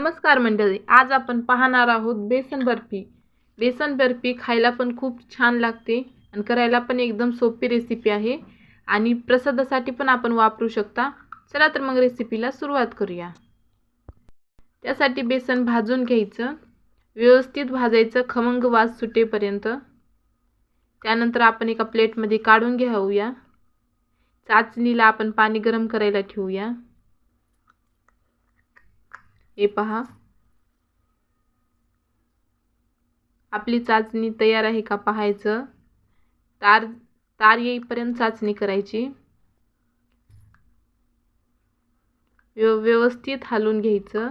नमस्कार मंडळी आज आपण पाहणार आहोत बेसन बर्फी. बेसन बर्फी खायला पण खूप छान लागते आणि करायला पण एकदम सोपी रेसिपी आहे आणि प्रसादासाठी पण आपण वापरू शकता. चला तर मग रेसिपीला सुरुवात करूया. त्यासाठी बेसन भाजून घ्यायचं. व्यवस्थित भाजायचं खमंग वास सुटेपर्यंत. त्यानंतर आपण एका प्लेटमध्ये काढून घेऊया. चाचणीला आपण पाणी गरम करायला ठेवूया. हे पहा. आपली चाचणी तयार आहे का पाहायचं? तार तार येईपर्यंत चाचणी करायची. व्यव व्यवस्थित हलवून घ्यायचं.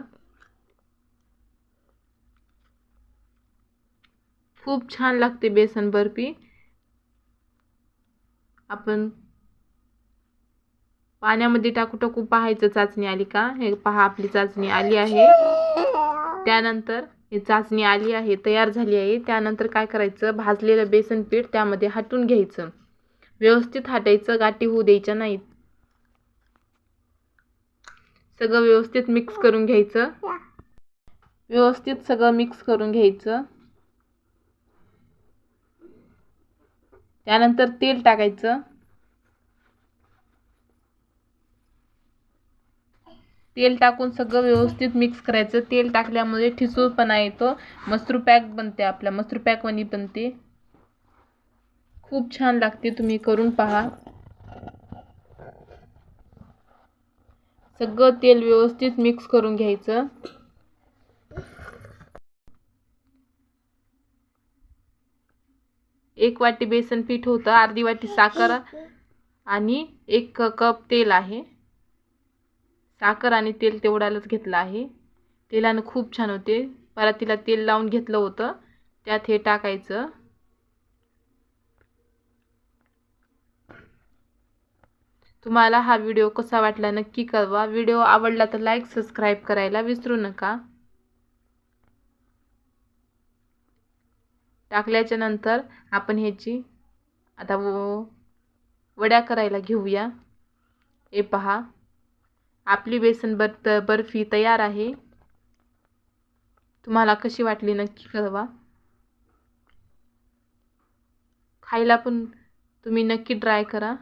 खूप छान लागते बेसन बर्फी. आपण पाण्यामध्ये टाकू टाकू पाहायचं चाचणी आली का? हे पहा आपली चाचणी आली आहे. त्यानंतर ही चाचणी आली आहे तयार झाली आहे. त्यानंतर काय करायचं? भाजलेलं बेसन पीठ त्यामध्ये हटून घ्यायचं. व्यवस्थित हटायचं गाठी होऊ द्यायच्या नाहीत. सगळं व्यवस्थित मिक्स करून घ्यायचं. व्यवस्थित सगळं मिक्स करून घ्यायचं. त्यानंतर तेल टाकायचं. तेल टाकून सगळं व्यवस्थित मिक्स करायचं. तेल टाकल्यामुळे ठिसूळपणा येतो. मसरू पॅक बनते आपल्या मसरू पॅकवानी बनते खूप छान लागते तुम्ही करून पहा. सगळं तेल व्यवस्थित मिक्स करून घ्यायचं. एक वाटी बेसन पीठ होतं. अर्धी वाटी साखर आणि एक कप तेल आहे. साखर आणि तेल तेवढ्यालाच घेतलं आहे. तेलानं खूप छान होते. परातीला तेल लावून घेतलं होतं. त्यात हे टाकायचं. तुम्हाला हा व्हिडिओ कसा वाटला नक्की कळवा. व्हिडिओ आवडला तर लाईक सबस्क्राईब करायला विसरू नका. टाकल्याच्या नंतर आपण ह्याची आता वड्या करायला घेऊया. हे पहा. आपली बेसन बर्त बर्फी तयार आहे. तुम्हाला कशी वाटली नक्की कळवा. खायला पण तुम्ही नक्की ट्राय करा.